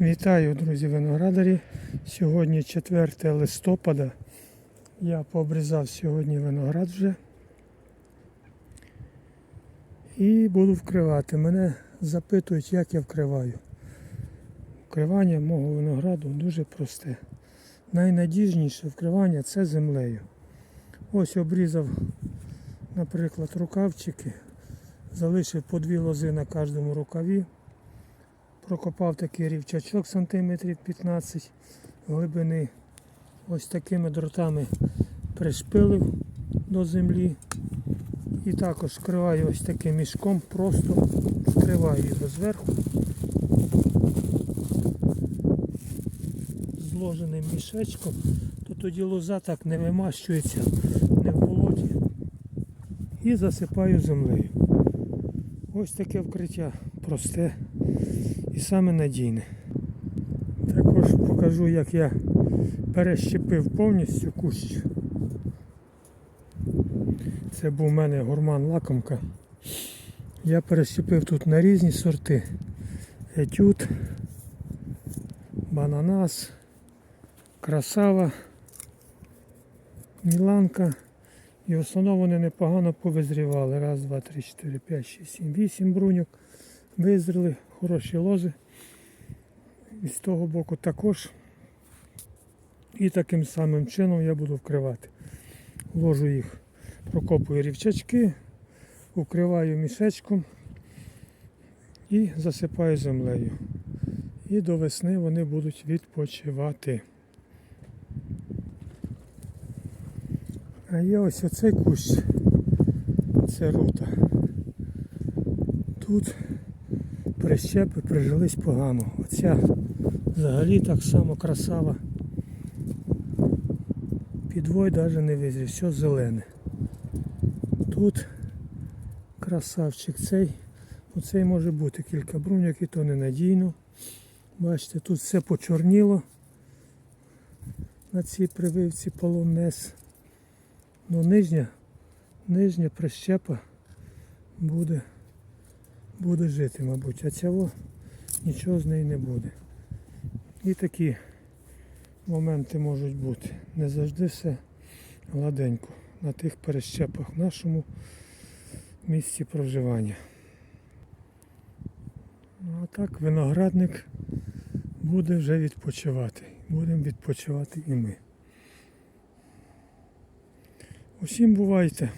Вітаю, друзі, виноградарі. Сьогодні 4 листопада. Я пообрізав сьогодні виноград вже. І буду вкривати. Мене запитують, як я вкриваю. Вкривання мого винограду дуже просте. Найнадіжніше вкривання це землею. Ось обрізав, наприклад, рукавчики, залишив по дві лози на кожному рукаві. Прокопав такий рівчачок сантиметрів 15 глибини. Ось такими дротами пришпилив до землі. І також вкриваю ось таким мішком, просто вкриваю його зверху. Зложеним мішечком, то тоді лоза так не вимащується, не в болоті. І засипаю землею. Ось таке вкриття просте і саме надійне. Також покажу, як я перещепив повністю кущ. Це був у мене гурман лакомка. Я перещепив тут на різні сорти. Етюд, бананас, красава, міланка. І в основному вони непогано повизрівали. Раз, два, три, чотири, п'ять, шість, сім, вісім бруньок. Визріли, хороші лози. І з того боку також. І таким самим чином я буду вкривати. Ложу їх, прокопую рівчачки, укриваю мішечком і засипаю землею. І до весни вони будуть відпочивати. А є ось оцей кущ. Це рута. Тут прищепи прижились погано. Оця взагалі так само красава. Підвой навіть не визрів, все зелене. Тут красавчик цей. Оцей може бути кілька бруньок і то ненадійно. Бачите, тут все почорніло на цій прививці полонез. Ну нижня, нижня прищепа буде буде жити, мабуть, а цього нічого з неї не буде. І такі моменти можуть бути. Не завжди все гладенько на тих перещепах в нашому місці проживання. Ну, а так виноградник буде вже відпочивати. Будемо відпочивати і ми. Усім бувайте!